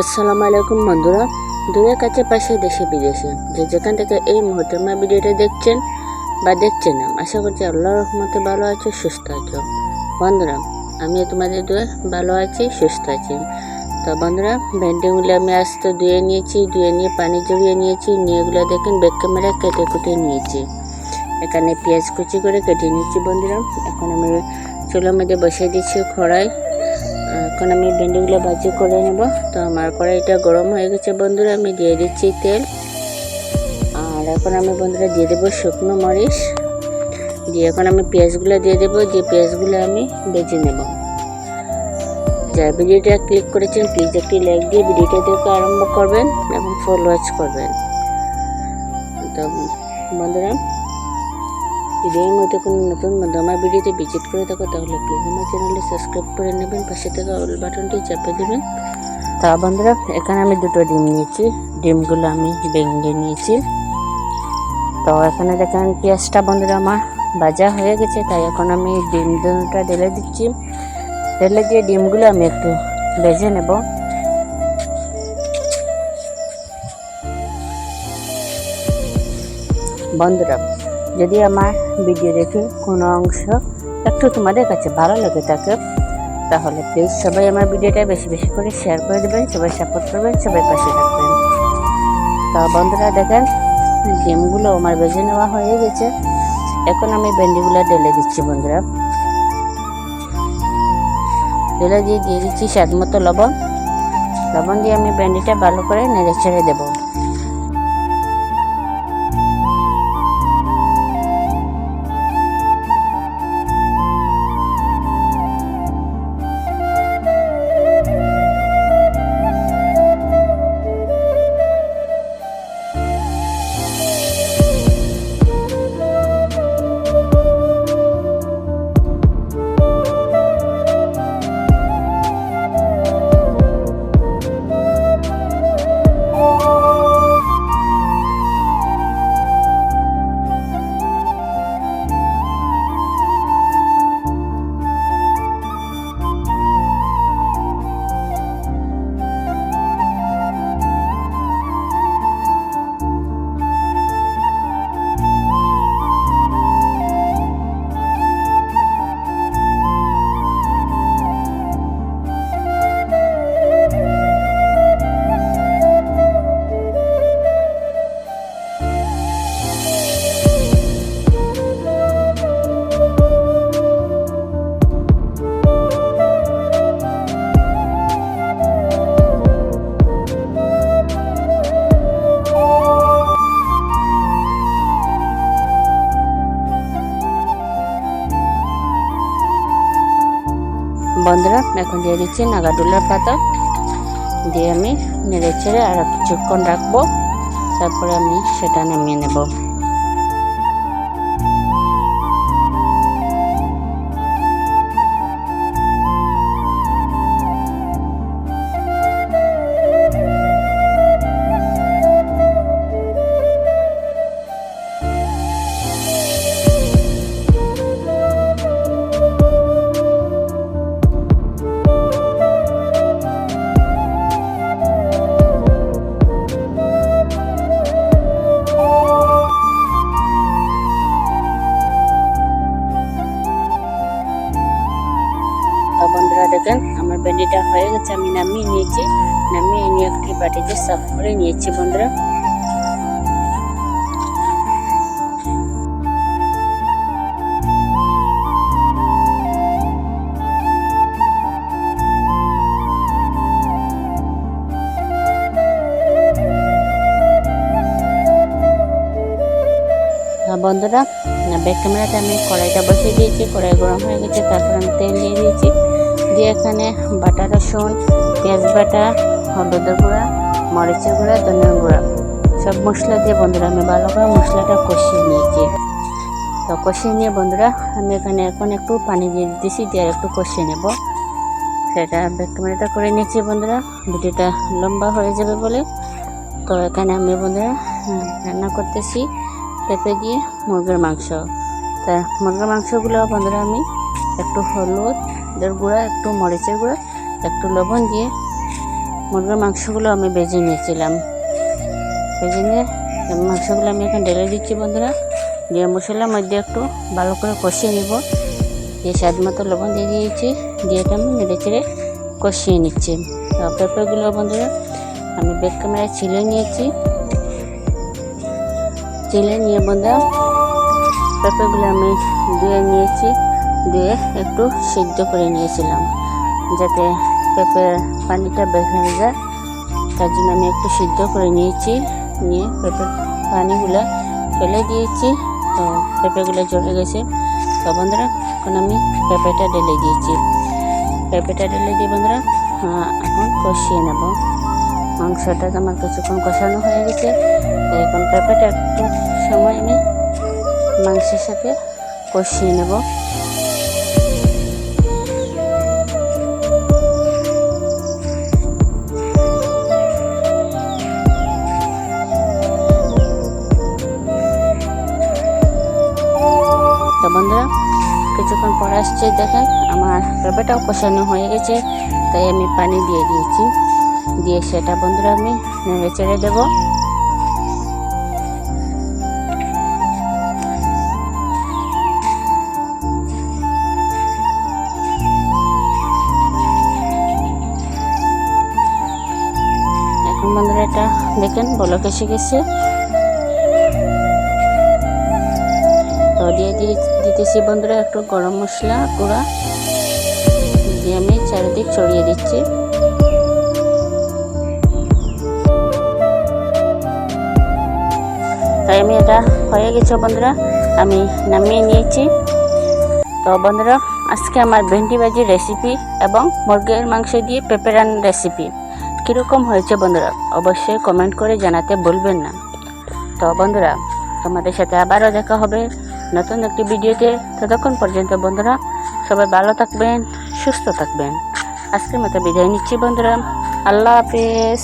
আসসালামু আলাইকুম বন্ধুরা। দূরের কাছে, পাশে, দেশে, বিদেশে যে যেখান থেকে এই মুহূর্তে আমার ভিডিওটা দেখছেন বা দেখছেন না আশা করছি আল্লাহ রহমতে ভালো আছো, সুস্থ আছো। বন্ধুরা আমি তোমাদের দূরে ভালো আছি, সুস্থ আছি। তো বন্ধুরা, ভেন্ডিগুলো আমি আস্তে ধুয়ে নিয়েছি, ধুয়ে নিয়ে পানি জড়িয়ে নিয়েছি, নিয়ে এগুলো দেখেন বেগ ক্যামেরা কেটে কুটে নিয়েছি। এখানে পেঁয়াজ কুচি করে কেটে নিয়েছি বন্ধুরা। এখন আমি চুলোর মধ্যে বসিয়ে দিচ্ছি খড়াই এখন আমি ভেন্ডিগুলো ভাজি করে নেব। তো আমার কড়াইটা গরম হয়ে গেছে বন্ধুরা, আমি দিয়ে দিচ্ছি তেল। আর এখন আমি বন্ধুরা দিয়ে দেবো শুকনো মরিচ। দিয়ে এখন আমি পেঁয়াজগুলো দিয়ে দেবো যে পেঁয়াজগুলো আমি বেজে নেব। যারা ভিডিওটা ক্লিক করেছেন প্লিজ একটি লাইক দিয়ে ভিডিওটা দেখে আরম্ভ করবেন এবং ফুল ওয়াচ করবেন। তো বন্ধুরা যদি এই মধ্যে কোনো নতুন বন্ধু ভিডিওতে ভিজিট করে থাকো, তাহলে প্লিজ আমার চ্যানেলে সাবস্ক্রাইব করে নেবেন, পাশে থেকে অল বাটনটি চাপে দেবেন। তা বন্ধুরা, এখানে আমি দুটো ডিম নিয়েছি। ডিমগুলো আমি ভেঙে নিয়েছি। তো এখানে দেখেন পেঁয়াজটা বন্ধুরা আমার ভাজা হয়ে গেছে, তাই এখন আমি ডিম দুটা ঢেলে দিচ্ছি। ঢেলে দিয়ে ডিমগুলো আমি একটু ভেজে নেব। বন্ধুরা যদি আমার ভিডিও দেখে কোনো অংশ একটু তোমাদের কাছে ভালো লেগে থাকে, তাহলে প্লিজ সবাই আমার ভিডিওটা বেশি বেশি করে শেয়ার করে দেবেন, সবাই সাপোর্ট করবেন, সবাই পাশে থাকবেন। তা বন্ধুরা দেখেন ডিমগুলো আমার বেজে নেওয়া হয়ে গেছে। এখন আমি ভেন্ডিগুলো ঢেলে দিচ্ছি বন্ধুরা। ঢেলে দিয়ে দিয়ে দিচ্ছি স্বাদ মতো লবণ। লবণ দিয়ে আমি ভেন্ডিটা ভালো করে নেড়ে ছেড়ে দেবো। বন্ধুরা, এখন দিয়ে দিচ্ছি নাগাডুলের পাতা। দিয়ে আমি নেড়ে ছেড়ে আর কিছুক্ষণ রাখব। তারপরে আমি সেটা নামিয়ে নেব। দেখেন, আমার ভেন্ডিটা হয়ে গেছে, আমি নামিয়ে নিয়েছি। নামিয়ে নিয়ে একটি বাটিতে সাফ করে নিয়েছি, বন্ধুরা। আর বন্ধুরা ব্যাক ক্যামেরাতে আমি কড়াইটা বসিয়ে দিয়েছি, কড়াই গরম হয়ে গেছে, তারপর আমি তেল দিয়ে দিয়েছি। দিয়ে এখানে বাটা, রসুন, পেঁয়াজ বাটা হলুদের গুঁড়া, মরিচের গুঁড়া ধনিয়ার গুঁড়া। সব মশলা দিয়ে বন্ধুরা আমি ভালো করে মশলাটা কষিয়ে নিয়েছি। তো কষিয়ে নিয়ে বন্ধুরা, আমি এখানে এখন একটু পানি দিয়ে দিতেছি, দিয়ে একটু কষিয়ে নেব। সেটা ব্যাক করে নিয়েছি বন্ধুরা, ভিডিওটা লম্বা হয়ে যাবে বলে। তো এখানে আমি বন্ধুরা রান্না করতেছি পেঁপে দিয়ে মুরগির মাংস। তা মুরগির মাংসগুলো বন্ধুরা আমি একটু হলুদের গুঁড়া, একটু মরিচের গুঁড়া, একটু লবণ দিয়ে মুরগির মাংসগুলো আমি বেজে নিয়েছিলাম। বেজে নিয়ে মাংসগুলো আমি এখন ঢেলে দিচ্ছি বন্ধুরা। দিয়ে মশলার মধ্যে একটু ভালো করে কষিয়ে নিব। দিয়ে স্বাদ মতো লবণ দিয়ে দিয়েছি। দিয়ে এটা আমি নেড়ে চেড়ে কষিয়ে নিচ্ছি। পেঁপেগুলো বন্ধুরা আমি বেক ক্যামেরায় ছিলে নিয়েছি। চিলে নিয়ে বন্ধুরা পেঁপেগুলো আমি ধুয়ে নিয়েছি। দিয়ে একটু সিদ্ধ করে নিয়েছিলাম, যাতে পেঁপের পানিটা বের হয়ে যায়। তার জন্য আমি একটু সিদ্ধ করে নিয়েছি, নিয়ে পেঁপের পানিগুলো ফেলে দিয়েছি। তো পেঁপেগুলো জ্বলে গেছে। তো বন্ধুরা, এখন আমি পেঁপেটা ঢেলে দিয়েছি। পেঁপেটা ঢেলে দিয়ে বন্ধুরা এখন কষিয়ে নেব। মাংসটা আমার কিছুক্ষণ কষানো হয়ে গেছে। এখন পেঁপেটা একটু সময় আমি মাংসের সাথে কষিয়ে নেব। তো বন্ধুরা, কিছুক্ষণ পরে আসছে, দেখেন আমার পেঁপেটাও কষানো হয়ে গেছে, তাই আমি পানি দিয়ে দিয়েছি। দিয়ে সেটা বন্ধুরা আমি নেড়ে চেড়ে দেবো। এখন বন্ধুরা এটা দেখেন, বলক এসে গেছে। তো দিয়ে দিতেছি বন্ধুরা একটু গরম মশলা গুঁড়া। দিয়ে আমি চারিদিক ছড়িয়ে দিচ্ছি। তাই আমি এটা হয়ে গেছে বন্ধুরা, আমি নামিয়ে নিয়েছি। তো বন্ধুরা, আজকে আমার ভেন্ডি ভাজির রেসিপি এবং মুরগির মাংস দিয়ে পেঁপে রান্নার রেসিপি কীরকম হয়েছে বন্ধুরা, অবশ্যই কমেন্ট করে জানাতে ভুলবেন না। তো বন্ধুরা, তোমাদের সাথে আবারও দেখা হবে। নতুন একটি ভিডিওতে ততক্ষণ পর্যন্ত বন্ধুরা সবাই ভালো থাকবেন, সুস্থ থাকবেন। আজকের মতো বিদায় নিচ্ছি বন্ধুরা। আল্লাহ হাফেজ।